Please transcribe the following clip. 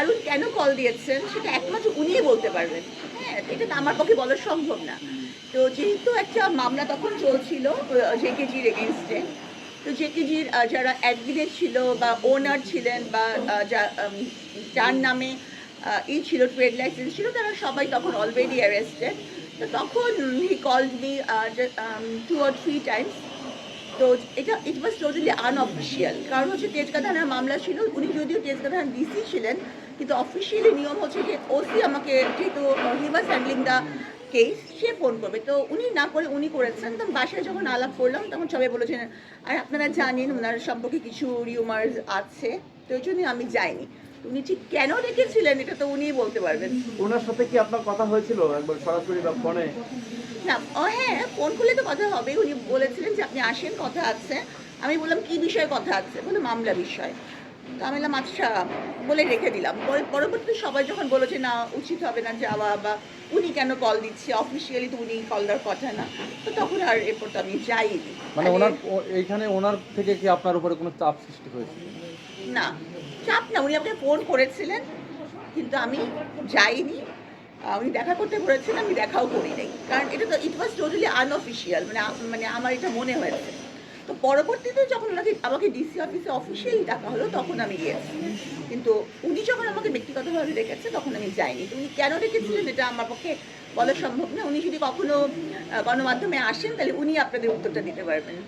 হারুন কেন কল দিয়েছেন সেটা একমাত্র উনিই বলতে পারবেন। হ্যাঁ এটা আমার পক্ষে বলা সম্ভব না। তো যেহেতু একটা মামলা তখন চলছিল জেকেজির এগেনস্টে তো জেকেজির যারা অ্যাডমিনেট ছিল বা ওনার ছিলেন বা যার নামে ই ছিল ট্রেড লাইসেন্স ছিল, তারা সবাই তখন অলরেডি অ্যারেস্টেড তো তখন he call me two or three times তো এটা ইট ওয়াজ টোটালি আনঅফিসিয়াল কারণ হচ্ছে তেজগাঁথানার মামলা ছিল, উনি যদিও তেজগাঁথানার ডিসি ছিলেন, কিন্তু অফিসিয়ালি নিয়ম হচ্ছে যে ওসি আমাকে যেহেতু he was handling the case say phone করবে। তো উনি না করে উনি করেছেন। তখন বাসায় যখন আলাপ করলাম, তখন সবাই বলেছেন আর আপনারা জানেন, ওনার সম্পর্কে কিছু রিউমার্স আছে। তো ওই জন্যই আমি যাইনি। উনি ঠিক কেন রেখেছিলেন এটা তো উনিই বলতে পারবেন। ওনার সাথে কি আপনার কথা হয়েছিল একবার সরাসরি বা ফোনে? না ও হ্যাঁ ফোন করলে তো কথা হবে উনি বলেছিলেন যে আপনি আসেন কথা আছে। আমি বললাম কি বিষয়ে কথা আছে? বলে মামলা বিষয়। তো আমি বললাম আচ্ছা বলে রেখে দিলাম। পরে পরবর্তী সবাই যখন বলো যে না উচিত হবে না যাওয়া বা উনি কেন কল দিচ্ছে? অফিসিয়ালি তো উনি কল দেওয়ার কথা না। তো তখন আর এরপর তো আমি যাইনি। মানে ওনার এইখানে ওনার থেকে কি আপনার উপরে কোনো চাপ সৃষ্টি হয়েছে? না, চাপ না, উনি আমাকে ফোন করেছিলেন, কিন্তু আমি যাইনি। উনি দেখা করতে বলেছেন আমি দেখাও করি নাই। কারণ এটা তো ইট ওয়াজ টোটালি আনঅফিসিয়াল মানে মানে আমার এটা মনে হয়েছে। তো পরবর্তীতে যখন ওনাকে, আমাকে ডিসি অফিসে অফিসিয়ালি ডাকা হলো, তখন আমি গিয়েছি। কিন্তু উনি যখন আমাকে ব্যক্তিগতভাবে ডেকেছে, তখন আমি যাইনি। উনি কেন ডেকেছিলেন, এটা আমার পক্ষে বলা সম্ভব না। উনি যদি কখনো গণমাধ্যমে আসেন, তাহলে উনি আপনাদের উত্তরটা দিতে পারবেন।